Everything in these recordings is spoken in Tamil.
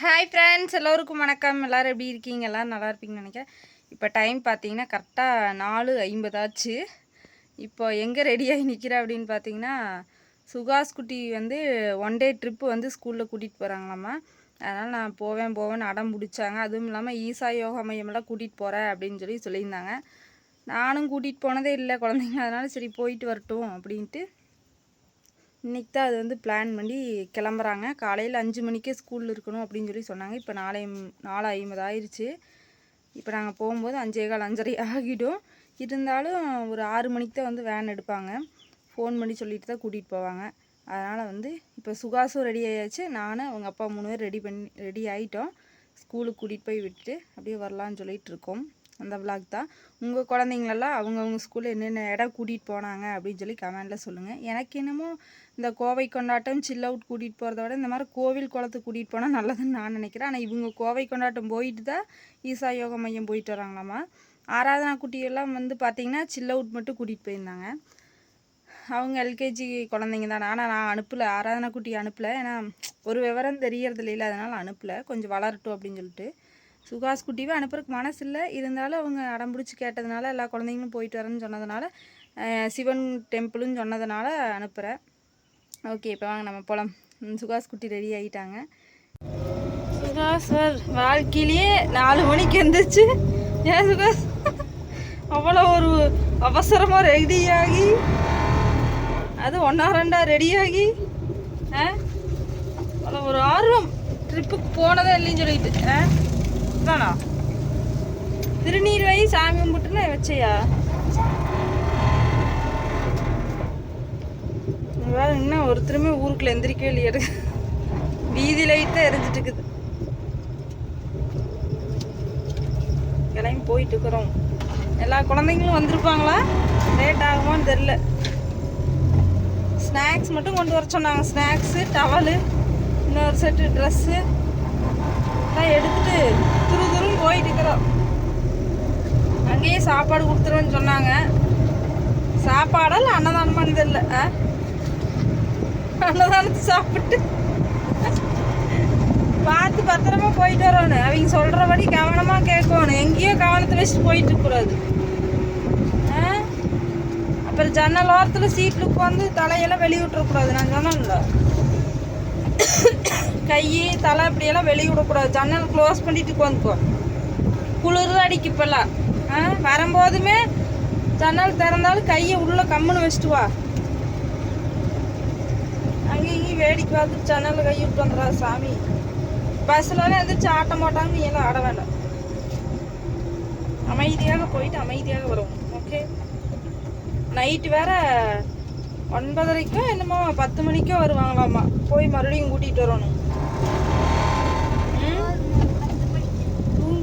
ஹாய் ஃப்ரெண்ட்ஸ் எல்லோருக்கும் வணக்கம். எல்லோரும் எப்படி இருக்கீங்க? எல்லோரும் நல்லா இருப்பீங்கன்னு நினைக்கிறேன். இப்போ டைம் பார்த்தீங்கன்னா கரெக்டாக நாலு ஐம்பதாச்சு இப்போ எங்கே ரெடியாகி நிற்கிறேன் அப்படின்னு பார்த்தீங்கன்னா சுகாஸ் குட்டி வந்து ஒன் டே ட்ரிப்பு வந்து ஸ்கூலில் கூட்டிகிட்டு போகிறாங்களாம்மா அதனால் நான் போவேன் போவேன்னு அடம் பிடிச்சாங்க. அதுவும் இல்லாமல் ஈசா யோகா மையமெல்லாம் கூட்டிகிட்டு போகிறேன் அப்படின்னு சொல்லி சொல்லியிருந்தாங்க. நானும் கூட்டிகிட்டு போனதே இல்லை குழந்தைங்க அதனால் சரி போயிட்டு வரட்டும் அப்படின்ட்டு இன்றைக்கி தான் அது வந்து பிளான் பண்ணி கிளம்புறாங்க. காலையில் அஞ்சு மணிக்கே ஸ்கூலில் இருக்கணும் அப்படின்னு சொல்லி சொன்னாங்க. இப்போ நாளை நாலு ஐம்பது ஆயிடுச்சு இப்போ நாங்கள் போகும்போது அஞ்சே கால் அஞ்சரை ஆகிடும். இருந்தாலும் ஒரு ஆறு மணிக்கு தான் வந்து வேன் எடுப்பாங்க. ஃபோன் பண்ணி சொல்லிட்டு தான் கூட்டிகிட்டு போவாங்க. அதனால் வந்து இப்போ சுகாசும் ரெடி ஆயாச்சு. நானும் அவங்க அப்பா மூணு பேர் ரெடி பண்ணி ரெடி ஆகிட்டோம் ஸ்கூலுக்கு கூட்டிகிட்டு போய் விட்டுட்டு அப்படியே வரலான்னு சொல்லிகிட்டு இருக்கோம். அந்த விளாக் தான். உங்கள் குழந்தைங்களெல்லாம் அவங்கவுங்க ஸ்கூலில் என்னென்ன இடம் கூட்டிகிட்டு போனாங்க அப்படின்னு சொல்லி கமெண்டில் சொல்லுங்கள் எனக்கு என்னமோ இந்த கோவை கொண்டாட்டம் சில் அவுட் கூட்டிகிட்டு போகிறத விட இந்த மாதிரி கோவில் குளத்துக்கு கூட்டிகிட்டு போனால் நல்லதுன்னு நான் நினைக்கிறேன். ஆனால் இவங்க கோவை கொண்டாட்டம் போயிட்டு தான் ஈசா யோகா மையம் போயிட்டு வராங்களாம்மா ஆராதனா குட்டியெல்லாம் வந்து பார்த்திங்கன்னா சில் அவுட் மட்டும் கூட்டிகிட்டு போயிருந்தாங்க. அவங்க எல்கேஜி குழந்தைங்க தானே. ஆனால் நான் அனுப்பலை. ஆராதனா குட்டி அனுப்பலை. ஏன்னா ஒரு விவரம் தெரியறதில்ல. அதனால் அனுப்பலை. கொஞ்சம் வளரட்டும் அப்படின்னு சொல்லிட்டு. சுகாஸ் குட்டிவே அனுப்புறதுக்கு மனசு இல்லை இருந்தாலும் அவங்க அடம்பிடிச்சு கேட்டதுனால எல்லா குழந்தைங்களும் போயிட்டு வரேன்னு சொன்னதுனால சிவன் டெம்பிளுன்னு சொன்னதுனால அனுப்புகிறேன் ஓகே இப்போ வாங்க நம்ம போகலாம் சுகாஸ் குட்டி ரெடி ஆகிட்டாங்க சுகாஸ் சார் வாழ்க்கையிலேயே நாலு மணிக்கு எந்திரிச்சு ஏன் சுகாஸ் அவ்வளோ ஒரு அவசரமாக ரெடியாகி அது ஒன்றா ரெண்டா ரெடியாகி ஆ அவ்வளோ ஒரு ஆர்வம். ட்ரிப்புக்கு போனதே இல்லைன்னு சொல்லிட்டு அதுதானா திருநீர் வை சாமி கும்பிட்டுன்னு வச்சையா? வேற என்ன ஒருத்தருமே ஊருக்குள்ள எந்திரிக்கவே இல்லையா. வீதி லைட் தான் எரிஞ்சிட்டு இருக்குது கிளம்பி போயிட்டு இருக்கிறோம். எல்லா குழந்தைங்களும் வந்திருப்பாங்களா? லேட் ஆகுமான்னு தெரில ஸ்நாக்ஸ் மட்டும் கொண்டு வர சொன்னாங்க. ஸ்நாக்ஸு டவலு இன்னொரு செட்டு ட்ரெஸ்ஸு எல்லாம் எடுத்துகிட்டு துரு போயிட்டு இருக்கிறோம் அங்கேயே சாப்பாடு கொடுத்துருவேன்னு சொன்னாங்க. சாப்பாடெல்லாம் அன்னதானமானது இல்லை ஆ? அன்னதானத்தை சாப்பிட்டு. பார்த்து பத்திரமா போயிட்டு வரணும். அவங்க சொல்கிறபடி கவனமாக கேட்கணும். எங்கேயோ கவனத்தை வச்சுட்டு போயிட்டு இருக்கக்கூடாது. அப்புறம் ஜன்னல் ஓரத்தில் சீட்டில் உட்காந்து தலையெல்லாம் வெளியே நான் சொன்னேன்ல. கை தலை இப்படியெல்லாம் வெளியே விடக்கூடாது. ஜன்னல் க்ளோஸ் பண்ணிட்டு உட்காந்துக்கோ. குளிர் அடிக்கு இப்போல்லாம். ஆ வரும்போதுமே ஜன்னல் திறந்தாலும் கையை உள்ளே கம்முன்னு வச்சுட்டு வா. அங்கேயும் இங்கேயும் வேடிக்கை பார்த்துட்டு ஜன்னலில் கை விட்டு வந்துடா சாமி. பஸ்லலாம் எந்திரிச்சு ஆட்ட மாட்டாங்க நீ எல்லாம் ஆட வேண்டாம். அமைதியாக போயிட்டு அமைதியாக வருவோம். ஓகே நைட்டு வேற ஒன்பதரைக்கோ என்னமோ பத்து மணிக்கோ வருவாங்களாம்மா. போய் மறுபடியும் கூட்டிகிட்டு வரணும்.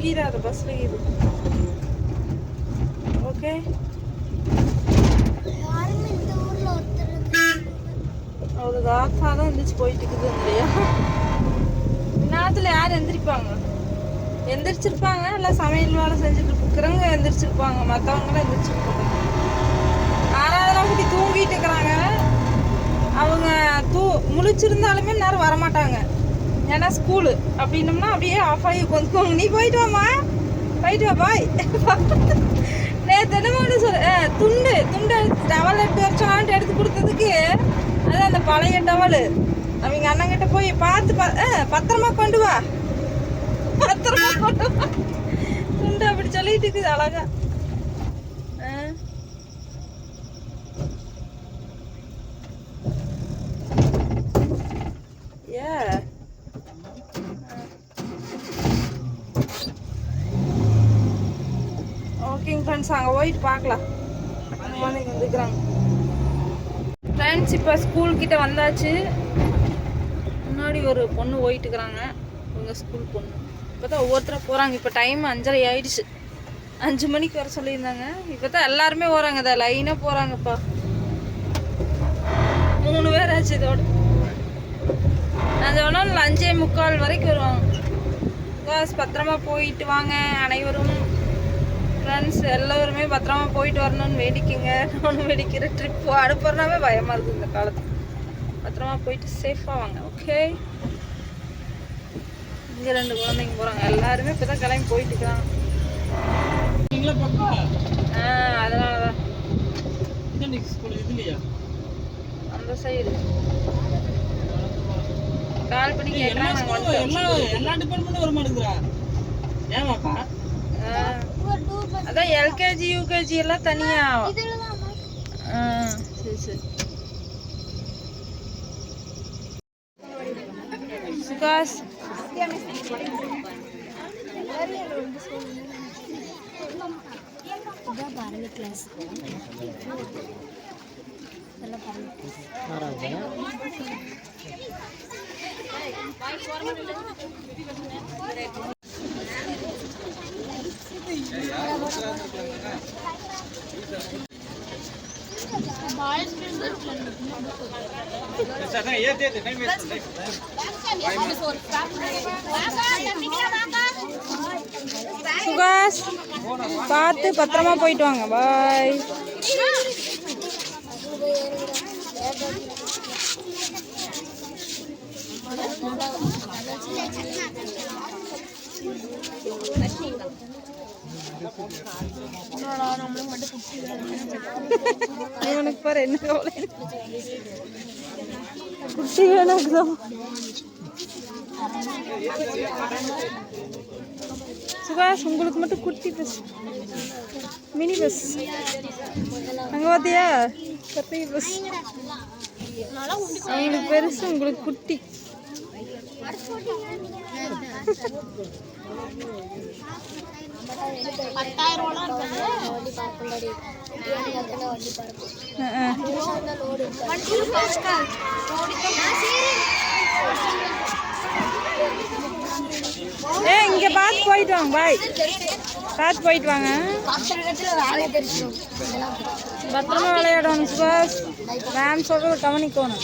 தூங்கிடாத பஸ்ல இது ஓகே ஒரு தாத்தா தான் எந்திரிச்சு போயிட்டு இருக்குது இல்லையா? நேரத்தில் யார் எந்திரிப்பாங்க? எந்திரிச்சிருப்பாங்க இல்லை சமையல் வேலை செஞ்சுட்டு இருக்கிறவங்க எந்திரிச்சிருப்பாங்க. மற்றவங்களாம் எந்திரிச்சிருப்பாங்க. ஆறாவதுனா குட்டி தூங்கிட்டு இருக்கிறாங்க அவங்க தூ முழிச்சிருந்தாலுமே நேரம் வரமாட்டாங்க. ஏன்னா ஸ்கூலு அப்படின்னம்னா அப்படியே ஆஃப் ஆகி உட்காந்துக்குவாங்க நீ போயிட்டு வாமா போயிட்டு வா பாய் நேற்று என்ன சொல் துண்டு துண்டு டவல் எடுத்து வச்சோம்ட்டு எடுத்து கொடுத்ததுக்கு அது அந்த பழைய டவல் அவங்க அண்ணங்கிட்ட போய் பார்த்து பத்திரமா கொண்டு வா. பத்திரமா கொண்டு வா. துண்டு அப்படி சொல்லிட்டு இருக்குது அழகா ஏ ஓகேங்க ஃப்ரெண்ட்ஸ் அங்கே போயிட்டு பார்க்கலாம். குழந்தைங்க வந்துக்கிறாங்க. ஃப்ரெண்ட்ஸ் இப்போ ஸ்கூல் கிட்ட வந்தாச்சு. முன்னாடி ஒரு பொண்ணு போயிட்டுக்கிறாங்க இவங்க ஸ்கூல் பொண்ணு. இப்போ தான் ஒவ்வொருத்தரும் போகிறாங்க இப்போ டைம் அஞ்சரை ஆயிடுச்சு. அஞ்சு மணிக்கு வர சொல்லியிருந்தாங்க. இப்போ தான் எல்லாருமே போகிறாங்க இதை லைனாக போகிறாங்கப்பா மூணு பேர் ஆச்சு இதோட. அந்த சொன்னால் அஞ்சே முக்கால் வரைக்கும் வருவாங்க. பத்திரமா போயிட்டு வாங்க அனைவரும். ஃப்ரெண்ட்ஸ் எல்லோருமே பத்திரமா போயிட்டு வரணும்னு வேடிக்கைங்க. நானும் வேடிக்கிற ட்ரிப் அனுப்புறனாவே பயமாக இருக்குது இந்த காலத்தில் பத்திரமா போயிட்டு சேஃபாக வாங்க ஓகே இங்கே ரெண்டு குழந்தைங்க போகிறாங்க எல்லாருமே இப்போ தான் கிளம்பி போயிட்டு இருக்காங்க. நீங்களே பக்கம் ஆ அதனால தான் அந்த சைடு கால் பண்ணி எல்லா எல்லா டிபார்ட்மெண்ட்டும் வர மாட்டேங்குதுடா ஏமாப்பா அதான் எல்கேஜி யூகேஜி எல்லாம் தனியா ஆ சரி சரி சுகாஷ் சுகாஷ் பார்த்து பத்திரமா போயிட்டு வாங்க. பாய் இவனுக்கு பாரு என்ன கவலை. குட்டி வேணாக்குதான் சுபாஷ் உங்களுக்கு மட்டும் குட்டி பஸ் மினி பஸ் அங்கே பார்த்தியா பெரிய பஸ் அவங்களுக்கு பெருசு உங்களுக்கு குட்டி. ஏ இங்க பார்த்து போயிட்டு வாங்க பாய் பார்த்து போயிட்டு வாங்க. பத்திரமா விளையாடணும் சுபாஷ். மேம் சொல்றத கவனிக்கணும்.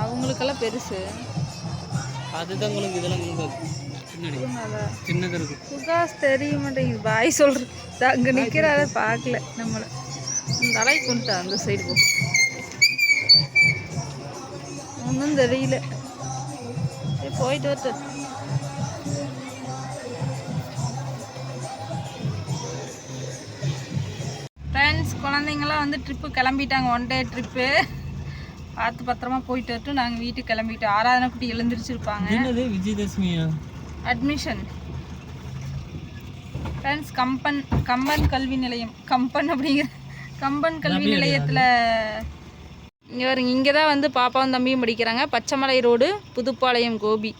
அவங்களுக்கெல்லாம் பெருசு. அதுதான் உங்களுக்கு இதெல்லாம் உங்களுக்கு. சின்னது இருக்கு சுகாஸ் தெரிய மாட்டேங்குது பாய் சொல்றது அங்க நிக்கிறார பார்க்கல நம்மள. இந்த அலை கொண்டு அந்த சைடு போ. ஒன்றும் தெரியல சரி, போயிட்டு வரட்டு ஃப்ரெண்ட்ஸ் குழந்தைங்களாம் வந்து ட்ரிப்பு கிளம்பிட்டாங்க ஒன் டே ட்ரிப்பு பார்த்து பத்திரமா போயிட்டு வரட்டும் நாங்கள் வீட்டுக்கு கிளம்பிட்டோம் ஆராதனை குட்டி எழுந்திரிச்சிருப்பாங்க விஜயதசமியா அட்மிஷன் ஃப்ரெண்ட்ஸ் கம்பன் கம்பன் கல்வி நிலையம் கம்பன் அப்படிங்கிற கம்பன் கல்வி நிலையத்தில் இங்கே வருங்க இங்கே தான் வந்து பாப்பாவும் தம்பியும் படிக்கிறாங்க. பச்சைமலை ரோடு புதுப்பாளையம் கோபி.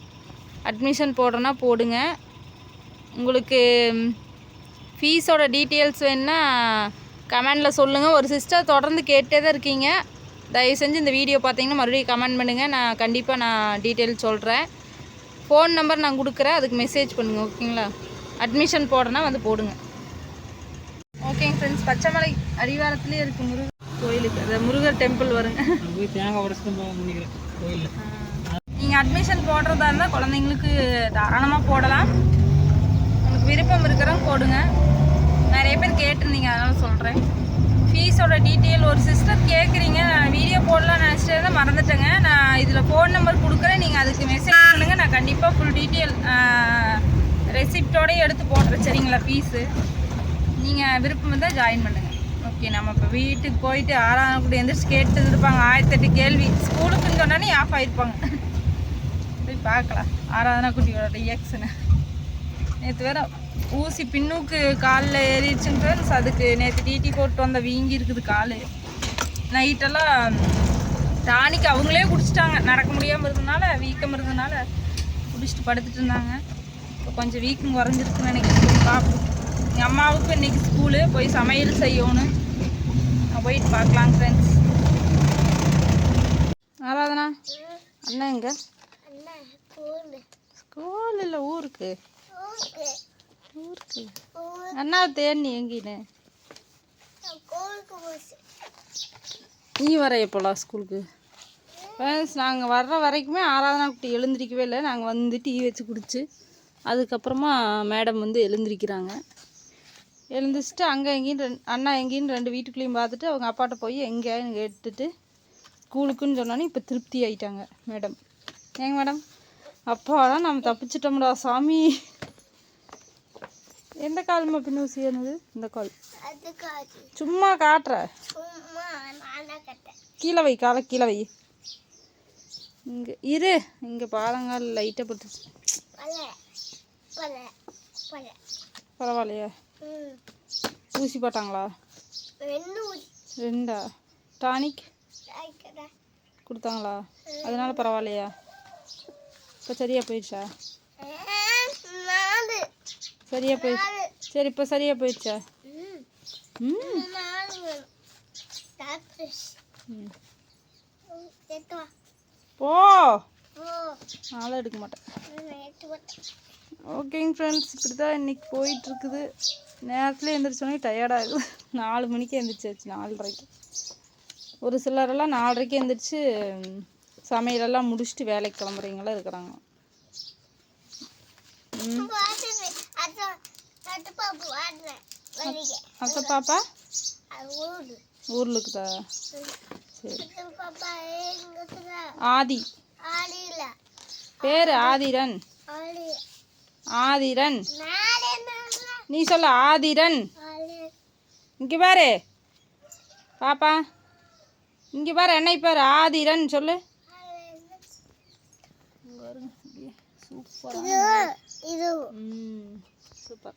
அட்மிஷன் போடுறோன்னா போடுங்க. உங்களுக்கு ஃபீஸோட டீட்டெயில்ஸ் வேணுன்னா கமெண்டில் சொல்லுங்கள் ஒரு சிஸ்டர் தொடர்ந்து கேட்டே தான் இருக்கீங்க. தயவு செஞ்சு இந்த வீடியோ பார்த்தீங்கன்னா மறுபடியும் கமெண்ட் பண்ணுங்கள் நான் கண்டிப்பாக நான் டீட்டெயில் சொல்கிறேன் ஃபோன் நம்பர் நான் கொடுக்குறேன். அதுக்கு மெசேஜ் பண்ணுங்கள் ஓகேங்களா அட்மிஷன் போடுறேன்னா வந்து போடுங்க. ஓகேங்க ஃப்ரெண்ட்ஸ் பச்சைமலை அடிவாரத்துலேயே இருக்குது முருகன். கோயிலுக்கு. அது முருகர் டெம்பிள் வருங்க. தேங்காய் உடச்சு தான் போக நினைக்கிறேன். கோயிலில். நீங்கள் அட்மிஷன் போடுறதா இருந்தால் குழந்தைங்களுக்கு தாராளமாக போடலாம். உங்களுக்கு விருப்பம் இருக்கிறவங்க போடுங்க. நிறைய பேர் கேட்டிருந்தீங்க அதனால சொல்கிறேன் ஃபீஸோட டீட்டெயில் ஒரு சிஸ்டர் கேட்குறீங்க நான் வீடியோ போடலாம் நினச்சிட்டே தான் மறந்துட்டேங்க. நான் இதில் ஃபோன் நம்பர் கொடுக்குறேன். நீங்கள் அதுக்கு மெசேஜ் பண்ணுங்கள் நான் கண்டிப்பாக ஃபுல் டீட்டெயில் ரெசிப்டோடய எடுத்து போடுறேன் சரிங்களா ஃபீஸு நீங்கள் விருப்பம் இருந்தால் ஜாயின் பண்ணுங்கள் ஓகே நம்ம இப்போ வீட்டுக்கு போயிட்டு ஆறாம் கூட எந்திரிச்சு கேட்டு இருப்பாங்க ஆயிரத்தெட்டு கேள்வி. ஸ்கூலுக்குன்னு சொன்னோன்னே ஆஃப் ஆகிருப்பாங்க போய் பார்க்கலாம். ஆராதனா குட்டியோட ரியாக்ஷனு நேற்று வேற ஊசி பின்னுக்கு காலில் ஏறிடுச்சுன்னு அதுக்கு நேற்று டிடி போட்டு வந்த வீங்கி இருக்குது கால். நைட்டெல்லாம் டானிக்கு அவங்களே குடிச்சிட்டாங்க. நடக்க முடியாமல் இருந்தனால வீக்கம் இருந்தனால குடிச்சிட்டு படுத்துட்டு இருந்தாங்க. இப்போ கொஞ்சம் வீக்கம் குறைஞ்சிருக்குன்னு நினைக்கிறேன். பார்ப்போம். எங்கள் அம்மாவுக்கு இன்னைக்கு ஸ்கூலு போய் சமையல் செய்யணும். நான் போயிட்டு பார்க்கலாம் ஃப்ரெண்ட்ஸ் ஆராதனா? அண்ணா எங்க? ஸ்கூல் இல்லை ஊருக்கு. ஊருக்கு. அண்ணா தேடி எங்கின்னு? நீ வர எப்போலாம் ஸ்கூலுக்கு? ஃப்ரெண்ட்ஸ் நாங்கள் வர்ற வரைக்குமே ஆராதனா குட்டி எழுந்திரிக்கவே இல்லை. நாங்கள் வந்து டீ வச்சு குடிச்சு அதுக்கப்புறமா மேடம் வந்து எழுந்திரிக்கிறாங்க. எழுந்திரிச்சிட்டு அங்கே எங்கேயும் ரெண்டு அண்ணா எங்கேயும் ரெண்டு வீட்டுக்குள்ளேயும் பார்த்துட்டு அவங்க அப்பாட்ட போய் எங்கேன்னு கேட்டுட்டு ஸ்கூலுக்குன்னு சொன்னோன்னே இப்போ திருப்தி ஆயிட்டாங்க மேடம். ஏங்க மேடம்? அப்பாடா நம்ம தப்பிச்சிட்டோம்டா சாமி. எந்த கால்மா பின் ஊசி என்னது இந்த கால். சும்மா காட்டுற. கீழே வை காலை கீழே வை. இங்கே இரு. இங்கே பாலங்கால் லைட்டாக பட்டுச்சு பரவாயில்லையா. ஊசி போட்டாங்களா? ரெண்டா டானிக்? கொடுத்தாங்களா? அதனால பரவாயில்லையா? இப்போ சரியா போயிடுச்சா? சரியா போயிடுச்சு. சரி இப்போ சரியா போயிடுச்சா? ம். போ. நாளை எடுக்க மாட்டேன். ஓகேங்க ஃப்ரெண்ட்ஸ் இப்படி தான் இன்னைக்கு போயிட்டு இருக்குது நேரத்தில் எந்திரிச்சோன்னே டயர்டாகுது நாலு மணிக்கு எந்திரிச்சாச்சு நாலரைக்கு. ஒரு சிலரெல்லாம் நாலரைக்கு எந்திரிச்சு ம், சமையலெல்லாம் முடிச்சுட்டு வேலைக்கு கிளம்புறவங்களாம் இருக்கிறாங்க. அத்தை பாப்பா? ஊரில் இருக்குதா சரி. ஆதி. பேர் ஆதிரன். ஆதிரன். நீ சொல்ல ஆதிரன். இங்கே பாரு. பாப்பா. இங்கே பாரு என்னை பாரு ஆதிரன் சொல்லு. சூப்பர். சூப்பர்